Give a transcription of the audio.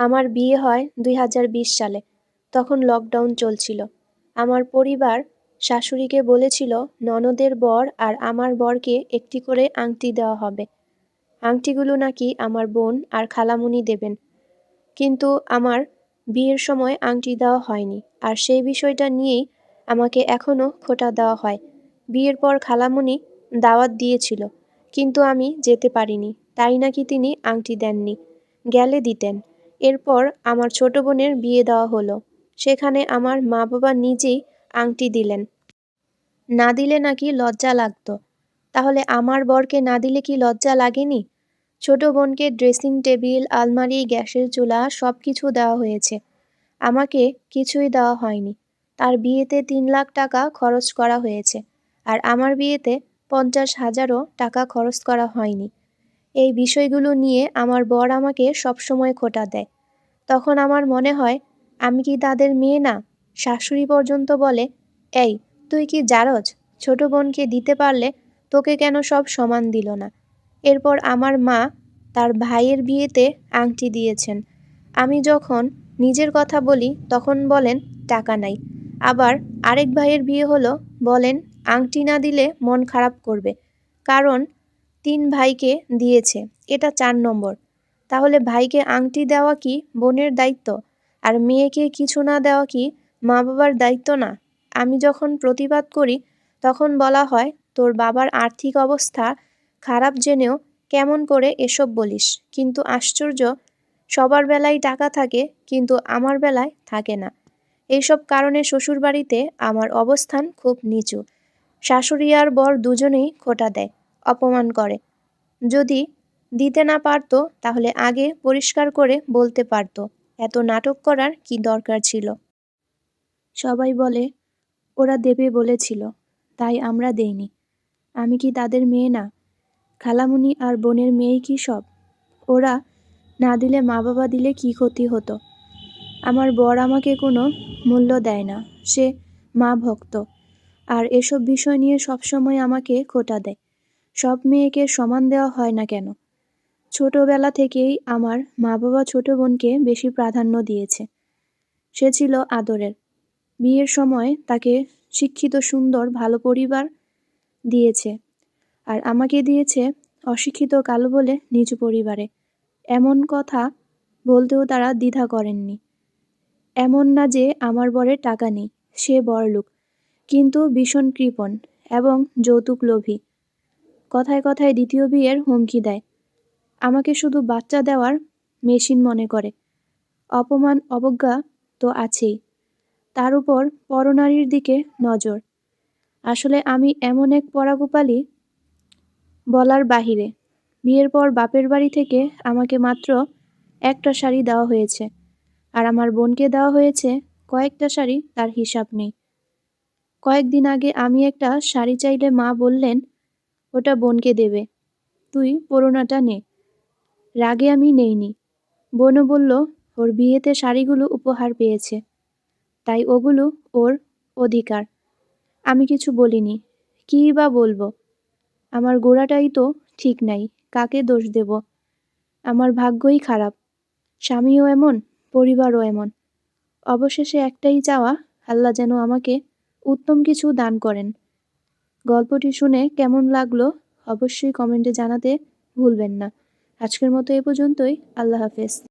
আমার বিয়ে হয় দুই হাজার বিশ সালে। তখন লকডাউন চলছিল। আমার পরিবার শাশুড়িকে বলেছিল, ননদের বর আর আমার বরকে একটি করে আংটি দেওয়া হবে। আংটিগুলো নাকি আমার বোন আর খালামুনি দেবেন। কিন্তু আমার বিয়ের সময় আংটি দেওয়া হয়নি। আর সেই বিষয়টা নিয়েই আমাকে এখনও খোটা দেওয়া হয়। বিয়ের পর খালামুনি দাওয়াত দিয়েছিল, কিন্তু আমি যেতে পারিনি। তাই নাকি তিনি আংটি দেননি। গেলে দিতেন। এরপর আমার ছোট বোনের বিয়ে দেওয়া হলো। সেখানে আমার মা বাবা নিজেই আংটি দিলেন। না দিলে নাকি লজ্জা লাগতো। তাহলে আমার বরকে না দিলে কি লজ্জা লাগেনি? ছোট বোনকে ড্রেসিং টেবিল, আলমারি, গ্যাসের চুলা সব কিছু দেওয়া হয়েছে। আমাকে কিছুই দেওয়া হয়নি। তার বিয়েতে তিন লাখ টাকা খরচ করা হয়েছে। আর আমার বিয়েতে পঞ্চাশ হাজারও টাকা খরচ করা হয়নি। এই বিষয়গুলো নিয়ে আমার বর আমাকে সবসময় খোটা দেয়। তখন আমার মনে হয়, আমি কি তাদের মেয়ে না? শাশুড়ি পর্যন্ত বলে, এই, তুই কি জারজ? ছোট বোনকে দিতে পারলে তোকে কেন সব সমান দিল না? এরপর আমার মা তার ভাইয়ের বিয়েতে আংটি দিয়েছেন। আমি যখন নিজের কথা বলি, তখন বলেন, টাকা নাই। আবার আরেক ভাইয়ের বিয়ে হলো, বলেন, আংটি না দিলে মন খারাপ করবে। কারণ তিন ভাইকে দিয়েছে, এটা চার নম্বর। তাহলে ভাইকে আংটি দেওয়া কি বোনের দায়িত্ব? আর মেয়েকে কিছু না দেওয়া কি মা বাবার দায়িত্ব না? আমি যখন প্রতিবাদ করি, তখন বলা হয়, তোর বাবার আর্থিক অবস্থা খারাপ জেনেও কেমন করে এসব বলিস? কিন্তু আশ্চর্য, সবার বেলায় টাকা থাকে, কিন্তু আমার বেলায় থাকে না। এইসব কারণে শ্বশুরবাড়িতে আমার অবস্থান খুব নিচু। শাশুড়ি আর বর দুজনেই খোটা দেয়। অপমান করে। যদি দিতে না পারতো, তাহলে আগে পরিষ্কার করে বলতে পারতো, এত নাটক করার কি দরকার ছিল? সবাই বলে, ওরা দেবে বলেছিল, তাই আমরা দেইনি। আমি কি তাদের মেয়ে না? খালামুনি আর বোনের মেয়ে কি সব? ওরা না দিলে মা বাবা দিলে কি ক্ষতি হতো? আমার বর আমাকে কোনো মূল্য দেয় না, সে মা ভক্ত আর এসব বিষয় নিয়ে সবসময় আমাকে খোটা দেয়। সব মেয়েকে সমান দেওয়া হয় না কেন? ছোটবেলা থেকেই আমার মা বাবা ছোট বোনকে বেশি প্রাধান্য দিয়েছে। সে ছিল আদরের। বিয়ের সময় তাকে শিক্ষিত, সুন্দর, ভালো পরিবার দিয়েছে আর আমাকে দিয়েছে অশিক্ষিত, কালো বলে নিচু পরিবারে। এমন কথা বলতেও তারা দ্বিধা করেননি। এমন না যে আমার বরের টাকা নেই, সে বড়লোক, কিন্তু ভীষণ কৃপণ এবং যৌতুক লোভী। কথায় কথায় দ্বিতীয় বিয়ের হুমকি দেয়। আমাকে শুধু বাচ্চা দেওয়ার মেশিন মনে করে। অপমান, অবজ্ঞা তো আছেই। তার উপর পরনারীর দিকে নজর। আসলে আমি এমন এক পরাগুপালি বলার বাহিরে। বিয়ের পর বাপের বাড়ি থেকে আমাকে মাত্র একটা শাড়ি দেওয়া হয়েছে। আর আমার বোনকে দেওয়া হয়েছে কয়েকটা শাড়ি, তার হিসাব নেই। কয়েকদিন আগে আমি একটা শাড়ি চাইলে মা বললেন ওটা বোনকে দেবে। তুই পুরোনাটা নে। রাগে আমি নেইনি। বোনও বলল, ওর বিয়েতে শাড়িগুলো উপহার পেয়েছে। তাই ওগুলো ওর অধিকার। আমি কিছু বলিনি। কী বা বলব? আমার গোড়াটাই তো ঠিক নাই। কাকে দোষ দেব? আমার ভাগ্যই খারাপ। স্বামীও এমন, পরিবারও এমন। অবশেষে একটাই চাওয়া, আল্লাহ যেন আমাকে উত্তম কিছু দান করেন। গল্পটি শুনে কেমন লাগল অবশ্যই কমেন্টে জানাতে ভুলবেন না। আজকের মতো এ পর্যন্তই। আল্লাহ হাফেজ।